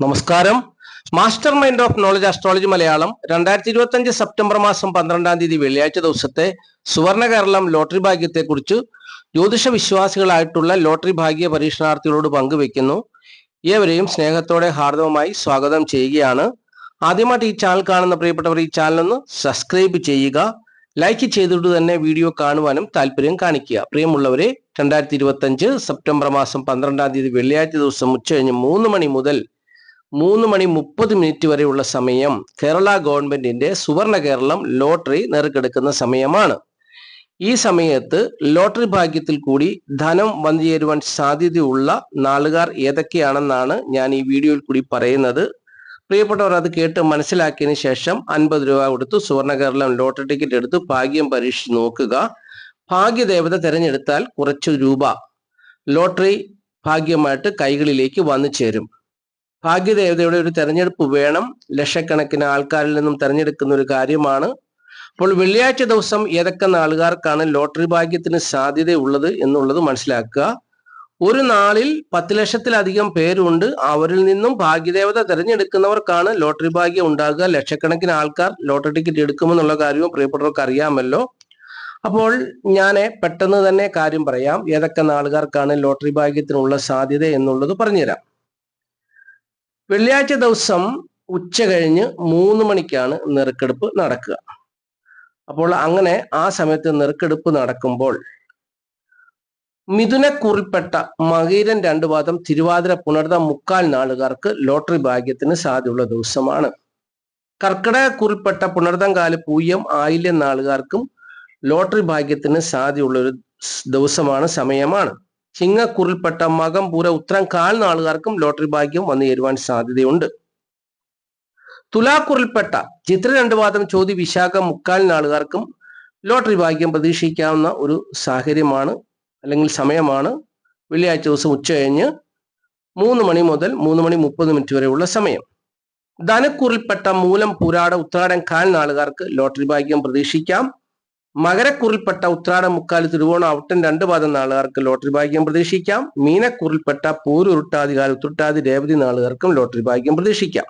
നമസ്കാരം. Master mind of knowledge astrology Malayalam രണ്ടായിരത്തി ഇരുപത്തി അഞ്ച് സെപ്റ്റംബർ മാസം പന്ത്രണ്ടാം തീയതി വെള്ളിയാഴ്ച ദിവസത്തെ സുവർണ കേരളം ലോട്ടറി ഭാഗ്യത്തെക്കുറിച്ച് ജ്യോതിഷ വിശ്വാസികളായിട്ടുള്ള ലോട്ടറി ഭാഗ്യ പരീക്ഷണാർത്ഥികളോട് പങ്കുവെക്കുന്നു. ഏവരെയും സ്നേഹത്തോടെ ഹാർദവമായി സ്വാഗതം ചെയ്യുകയാണ്. ആദ്യമായിട്ട് ഈ ചാനൽ കാണുന്ന പ്രിയപ്പെട്ടവർ ഈ ചാനൽ ഒന്ന് സബ്സ്ക്രൈബ് ചെയ്യുക. ലൈക്ക് ചെയ്തിട്ട് തന്നെ വീഡിയോ കാണുവാനും താല്പര്യം കാണിക്കുക. പ്രിയമുള്ളവരെ രണ്ടായിരത്തി ഇരുപത്തി അഞ്ച് സെപ്റ്റംബർ മാസം പന്ത്രണ്ടാം തീയതി വെള്ളിയാഴ്ച ദിവസം ഉച്ചകഴിഞ്ഞ് മൂന്ന് മണി മുതൽ മൂന്ന് മണി മുപ്പത് മിനിറ്റ് വരെയുള്ള സമയം കേരള ഗവൺമെന്റിന്റെ സുവർണ കേരളം ലോട്ടറി നെറുക്കെടുക്കുന്ന സമയമാണ്. ഈ സമയത്ത് ലോട്ടറി ഭാഗ്യത്തിൽ കൂടി ധനം വന്നു ചേരുവാൻ സാധ്യതയുള്ള നാളുകാർ ഏതൊക്കെയാണെന്നാണ് ഞാൻ ഈ വീഡിയോയിൽ കൂടി പറയുന്നത്. പ്രിയപ്പെട്ടവർ അത് കേട്ട് മനസ്സിലാക്കിയതിന് ശേഷം അൻപത് രൂപ കൊടുത്ത് സുവർണ കേരളം ലോട്ടറി ടിക്കറ്റ് എടുത്ത് ഭാഗ്യം പരീക്ഷിച്ച് നോക്കുക. ഭാഗ്യദേവത തിരഞ്ഞെടുത്താൽ കുറച്ച് രൂപ ലോട്ടറി ഭാഗ്യമായിട്ട് കൈകളിലേക്ക് വന്നു ചേരും ഭാഗ്യദേവതയുടെ ഒരു തെരഞ്ഞെടുപ്പ് വേണം. ലക്ഷക്കണക്കിന് ആൾക്കാരിൽ നിന്നും തെരഞ്ഞെടുക്കുന്ന ഒരു കാര്യമാണ്. അപ്പോൾ വെള്ളിയാഴ്ച ദിവസം ഏതൊക്കെ നാളുകാർക്കാണ് ലോട്ടറി ഭാഗ്യത്തിന് സാധ്യതയുള്ളത് എന്നുള്ളത് മനസ്സിലാക്കുക. ഒരു നാളിൽ പത്ത് ലക്ഷത്തിലധികം പേരുണ്ട്. അവരിൽ നിന്നും ഭാഗ്യദേവത തിരഞ്ഞെടുക്കുന്നവർക്കാണ് ലോട്ടറി ഭാഗ്യം ഉണ്ടാകുക. ലക്ഷക്കണക്കിന് ആൾക്കാർ ലോട്ടറി ടിക്കറ്റ് എടുക്കുമെന്നുള്ള കാര്യവും പ്രിയപ്പെട്ടവർക്ക് അറിയാമല്ലോ. അപ്പോൾ ഞാൻ പെട്ടെന്ന് തന്നെ കാര്യം പറയാം. ഏതൊക്കെ നാളുകാർക്കാണ് ലോട്ടറി ഭാഗ്യത്തിനുള്ള സാധ്യത എന്നുള്ളത് പറഞ്ഞുതരാം. വെള്ളിയാഴ്ച ദിവസം ഉച്ച കഴിഞ്ഞ് മൂന്ന് മണിക്കാണ് നെറുക്കെടുപ്പ് നടക്കുക. അപ്പോൾ അങ്ങനെ ആ സമയത്ത് നെറുക്കെടുപ്പ് നടക്കുമ്പോൾ മിഥുനക്കുറിപ്പെട്ട മകീരൻ രണ്ടു പാദം തിരുവാതിര പുണർത മുക്കാൽ നാളുകാർക്ക് ലോട്ടറി ഭാഗ്യത്തിന് സാധ്യതയുള്ള ദിവസമാണ്. കർക്കിടക കുറിപ്പെട്ട പുണർതംകാൽ പൂയം ആയില്യം നാളുകാർക്കും ലോട്ടറി ഭാഗ്യത്തിന് സാധ്യതയുള്ള ഒരു ദിവസമാണ് സമയമാണ്. ചിങ്ങക്കുറിൽപ്പെട്ട മകം പൂര ഉത്തരം കാൽ നാളുകാർക്കും ലോട്ടറി ഭാഗ്യം വന്നു ചേരുവാൻ സാധ്യതയുണ്ട്. തുലാക്കുറിൽപ്പെട്ട ചിത്ര രണ്ടു പാദം ചോതി വിശാഖ മുക്കാൽ നാളുകാർക്കും ലോട്ടറി ഭാഗ്യം പ്രതീക്ഷിക്കാവുന്ന ഒരു സാഹചര്യമാണ് അല്ലെങ്കിൽ സമയമാണ്. വെള്ളിയാഴ്ച ദിവസം ഉച്ച കഴിഞ്ഞ് മൂന്ന് മണി മുതൽ മൂന്ന് മണി മുപ്പത് മിനിറ്റ് വരെയുള്ള സമയം. ധനക്കുറിൽപ്പെട്ട മൂലം പുരാട ഉത്രാടം കാൽ നാളുകാർക്ക് ലോട്ടറി ഭാഗ്യം പ്രതീക്ഷിക്കാം. മകരക്കുറിൽപ്പെട്ട ഉത്രാട മുക്കാൽ തിരുവോണം ഔട്ടൻ രണ്ട് പാദം നാളുകാർക്ക് ലോട്ടറി ഭാഗ്യം പ്രതീക്ഷിക്കാം. മീനക്കുറിൽപ്പെട്ട പൂരുരുട്ടാതി കാൽ ഉത്രട്ടാതി രേവതി നാളുകാർക്കും ലോട്ടറി ഭാഗ്യം പ്രതീക്ഷിക്കാം.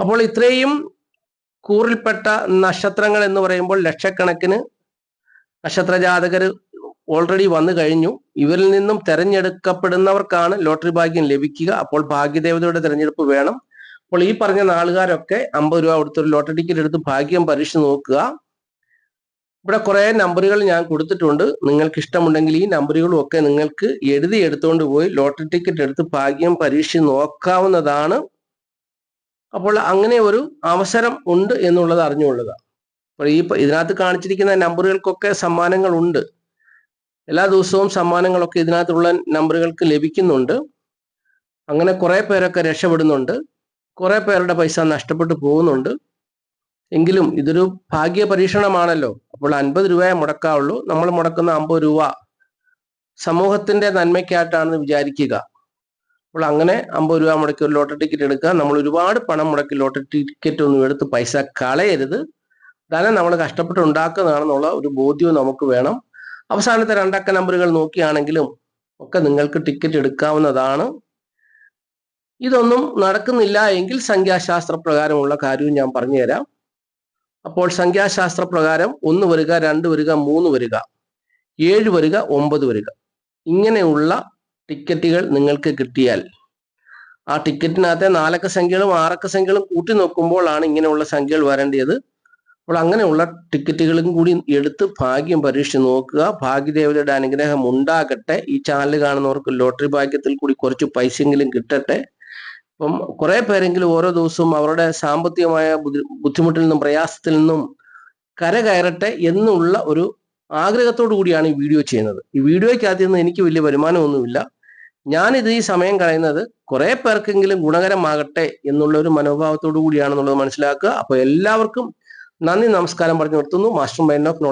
അപ്പോൾ ഇത്രയും കൂറിൽപ്പെട്ട നക്ഷത്രങ്ങൾ എന്ന് പറയുമ്പോൾ ലക്ഷക്കണക്കിന് നക്ഷത്ര ജാതകർ ഓൾറെഡി വന്നു കഴിഞ്ഞു. ഇവരിൽ നിന്നും തെരഞ്ഞെടുക്കപ്പെടുന്നവർക്കാണ് ലോട്ടറി ഭാഗ്യം ലഭിക്കുക. അപ്പോൾ ഭാഗ്യദേവതയുടെ തെരഞ്ഞെടുപ്പ് വേണം. അപ്പോൾ ഈ പറഞ്ഞ നാളുകാരൊക്കെ അമ്പത് രൂപ കൊടുത്തൊരു ലോട്ടറി ടിക്കറ്റ് എടുത്ത് ഭാഗ്യം പരീക്ഷിച്ച് നോക്കുക. ഇവിടെ കുറെ നമ്പറുകൾ ഞാൻ കൊടുത്തിട്ടുണ്ട്. നിങ്ങൾക്ക് ഇഷ്ടമുണ്ടെങ്കിൽ ഈ നമ്പറുകളും ഒക്കെ നിങ്ങൾക്ക് എഴുതി എടുത്തുകൊണ്ട് പോയി ലോട്ടറി ടിക്കറ്റ് എടുത്ത് ഭാഗ്യം പരീക്ഷ നോക്കാവുന്നതാണ്. അപ്പോൾ അങ്ങനെ ഒരു അവസരം ഉണ്ട് എന്നുള്ളത് അറിഞ്ഞുകൊള്ളുക. അപ്പോൾ ഈ ഇതിനകത്ത് കാണിച്ചിരിക്കുന്ന നമ്പറുകൾക്കൊക്കെ സമ്മാനങ്ങൾ ഉണ്ട് എല്ലാ ദിവസവും സമ്മാനങ്ങളൊക്കെ ഇതിനകത്തുള്ള നമ്പറുകൾക്ക് ലഭിക്കുന്നുണ്ട്. അങ്ങനെ കുറെ പേരൊക്കെ രക്ഷപ്പെടുന്നുണ്ട്. കുറെ പേരുടെ പൈസ നഷ്ടപ്പെട്ടു പോകുന്നുണ്ട്. എങ്കിലും ഇതൊരു ഭാഗ്യ പരീക്ഷണമാണല്ലോ അപ്പോൾ അൻപത് രൂപയെ മുടക്കാവുള്ളൂ. നമ്മൾ മുടക്കുന്ന അമ്പത് രൂപ സമൂഹത്തിന്റെ നന്മയ്ക്കായിട്ടാണെന്ന് വിചാരിക്കുക. അപ്പോൾ അങ്ങനെ അമ്പത് രൂപ മുടക്കി ഒരു ലോട്ടറി ടിക്കറ്റ് എടുക്കുക. നമ്മൾ ഒരുപാട് പണം മുടക്കി ലോട്ടറി ടിക്കറ്റ് ഒന്നും എടുത്ത് പൈസ കളയരുത്. ധനം നമ്മൾ കഷ്ടപ്പെട്ട് ഉണ്ടാക്കുന്നതാണെന്നുള്ള ഒരു ബോധ്യവും നമുക്ക് വേണം. അവസാനത്തെ രണ്ടക്ക നമ്പറുകൾ നോക്കിയാണെങ്കിലും ഒക്കെ നിങ്ങൾക്ക് ടിക്കറ്റ് എടുക്കാവുന്നതാണ്. ഇതൊന്നും നടക്കുന്നില്ല എങ്കിൽ സംഖ്യാശാസ്ത്ര പ്രകാരമുള്ള കാര്യവും ഞാൻ പറഞ്ഞുതരാം. അപ്പോൾ സംഖ്യാശാസ്ത്ര പ്രകാരം ഒന്ന് വരിക രണ്ട് വരിക മൂന്ന് വരിക ഏഴ് വരിക ഒമ്പത് വരിക. ഇങ്ങനെയുള്ള ടിക്കറ്റുകൾ നിങ്ങൾക്ക് കിട്ടിയാൽ ആ ടിക്കറ്റിനകത്തെ നാലക്ക സംഖ്യകളും ആറക്ക സംഖ്യകളും കൂട്ടി നോക്കുമ്പോഴാണ് ഇങ്ങനെയുള്ള സംഖ്യകൾ വരേണ്ടത്. അപ്പോൾ അങ്ങനെയുള്ള ടിക്കറ്റുകളും കൂടി എടുത്ത് ഭാഗ്യം പരീക്ഷിച്ച് നോക്കുക. ഭാഗ്യദേവതയുടെ അനുഗ്രഹം ഉണ്ടാകട്ടെ. ഈ ചാനൽ കാണുന്നവർക്ക് ലോട്ടറി ഭാഗ്യത്തിൽ കൂടി കുറച്ച് പൈസയെങ്കിലും കിട്ടട്ടെ. അപ്പം കുറെ പേരെങ്കിലും ഓരോ ദിവസവും അവരുടെ സാമ്പത്തികമായ ബുദ്ധിമുട്ടിൽ നിന്നും പ്രയാസത്തിൽ നിന്നും കരകയറട്ടെ എന്നുള്ള ഒരു ആഗ്രഹത്തോടു കൂടിയാണ് ഈ വീഡിയോ ചെയ്യുന്നത്. ഈ വീഡിയോയ്ക്കകത്ത് നിന്ന് എനിക്ക് വലിയ വരുമാനമൊന്നുമില്ല. ഞാനിത് ഈ സമയം കളയുന്നത് കുറെ പേർക്കെങ്കിലും ഗുണകരമാകട്ടെ എന്നുള്ള ഒരു മനോഭാവത്തോടു കൂടിയാണെന്നുള്ളത് മനസ്സിലാക്കുക. അപ്പോൾ എല്ലാവർക്കും നന്ദി നമസ്കാരം പറഞ്ഞു നിർത്തുന്നു. Master mind of